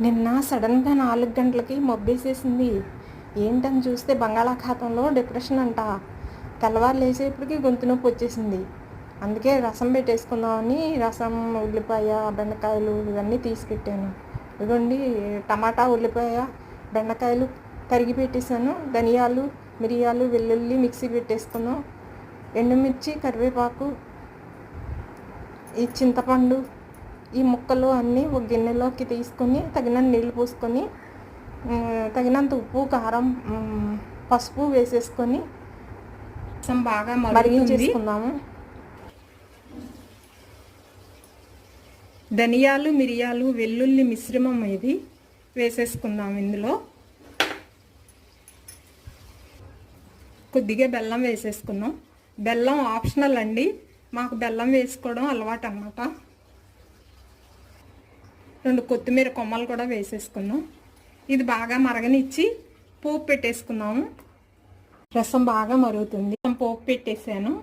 నిన్న సడన్గా నాలుగు గంటలకి మబ్బేసేసింది ఏంటని చూస్తే బంగాళాఖాతంలో డిప్రెషన్ అంట. తెల్లవారు లేచేపటికి గొంతు నొప్పి వచ్చేసింది. అందుకే రసం పెట్టేసుకుందామని రసం ఉల్లిపాయ బెండకాయలు ఇవన్నీ తీసుకెట్టాను ఇదిగోండి టమాటా ఉల్లిపాయ బెండకాయలు తరిగి పెట్టేశాను. ధనియాలు మిరియాలు వెల్లుల్లి మిక్సీ పెట్టేసుకున్నాం ఎండుమిర్చి కరివేపాకు ఈ చింతపండు ఈ ముక్కలు అన్నీ ఒక గిన్నెలోకి తీసుకొని తగినంత నీళ్ళు పోసుకొని తగినంత ఉప్పు కారం పసుపు వేసేసుకొని బాగా మరిగించేసుకుందాము. ధనియాలు మిరియాలు వెల్లుల్లి మిశ్రమం ఇది వేసేసుకుందాం ఇందులో. కొద్దిగా బెల్లం వేసేసుకున్నాం. బెల్లం ఆప్షనల్ అండి. మాకు బెల్లం వేసుకోవడం అలవాటు అన్నమాట రెండు కొత్తిమీర కొమ్మలు కూడా వేసేసుకున్నాం. ఇది బాగా మరగనిచ్చి పోపు పెట్టేసుకున్నాము. రసం బాగా మరుగుతుంది. పోపు పెట్టేసాను.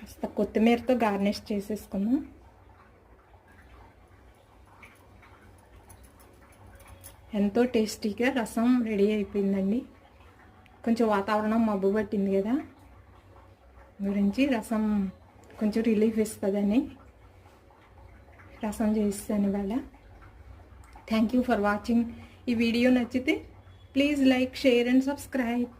కాస్త కొత్తిమీరతో గార్నిష్ చేసేసుకున్నాం. ఎంతో టేస్టీగా రసం రెడీ అయిపోయిందండి. కొంచెం వాతావరణం మబ్బు పట్టింది కదా. గురించి రసం కొంచెం రిలీఫ్ ఇస్తుందని. రసం చేస్తాను ఇవాళ థ్యాంక్ యూ ఫర్ వాచింగ్ ఈ వీడియో నచ్చితే please like share and subscribe